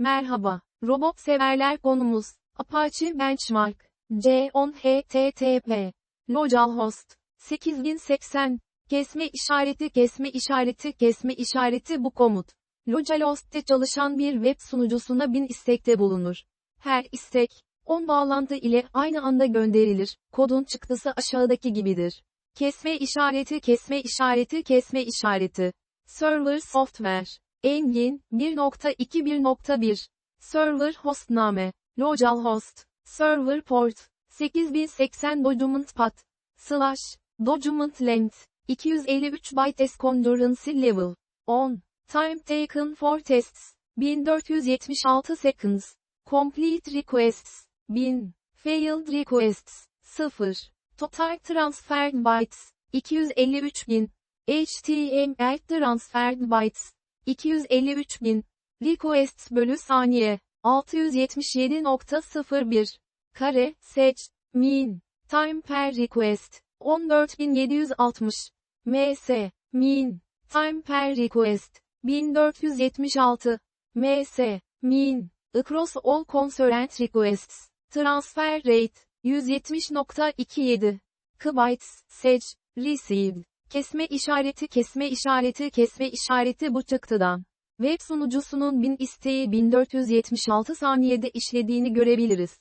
Merhaba, robot severler konumuz, Apache Benchmark, C10 HTTP, Localhost, 8080, kesme işareti kesme işareti kesme işareti bu komut. Localhost'te çalışan bir web sunucusuna bin istekte bulunur. Her istek, 10 bağlantı ile aynı anda gönderilir, kodun çıktısı aşağıdaki gibidir. Kesme işareti kesme işareti kesme işareti. Server Software. Engin, 1.2.1.1. Server hostname. Localhost. Server port. 8080 document path. Slash. Document length. 253 bytes concurrency level. 10. Time taken for tests. 1476 seconds. Complete requests. 1000. Failed requests. 0. Total transferred bytes. 253.000. HTML transferred bytes. 253.000. Requests bölü saniye. 677.01. Kare, seç, min. Time per request. 14760. ms. Min. Time per request. 1476. ms. Min. Across all concurrent requests. Transfer rate. 170.27. Kbytes, seç, received. Kesme işareti kesme işareti kesme işareti bu çıktıdan. Web sunucusunun 1000 isteği 1476 saniyede işlediğini görebiliriz.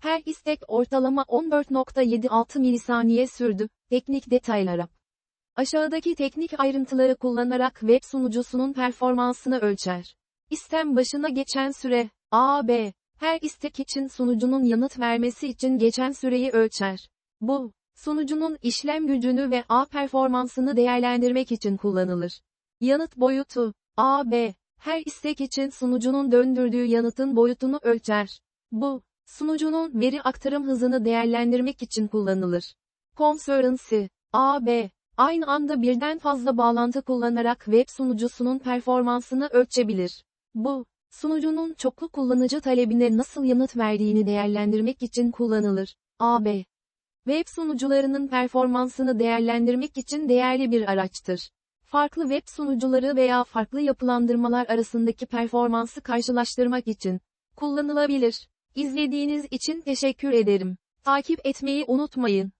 Her istek ortalama 14.76 milisaniye sürdü. Teknik detaylara. Aşağıdaki teknik ayrıntıları kullanarak web sunucusunun performansını ölçer. İstem başına geçen süre, AB, her istek için sunucunun yanıt vermesi için geçen süreyi ölçer. Bu, sunucunun işlem gücünü ve ağ performansını değerlendirmek için kullanılır. Yanıt boyutu, AB, her istek için sunucunun döndürdüğü yanıtın boyutunu ölçer. Bu, sunucunun veri aktarım hızını değerlendirmek için kullanılır. Concurrency, AB, aynı anda birden fazla bağlantı kullanarak web sunucusunun performansını ölçebilir. Bu, sunucunun çoklu kullanıcı talebine nasıl yanıt verdiğini değerlendirmek için kullanılır. AB, web sunucularının performansını değerlendirmek için değerli bir araçtır. Farklı web sunucuları veya farklı yapılandırmalar arasındaki performansı karşılaştırmak için kullanılabilir. İzlediğiniz için teşekkür ederim. Takip etmeyi unutmayın.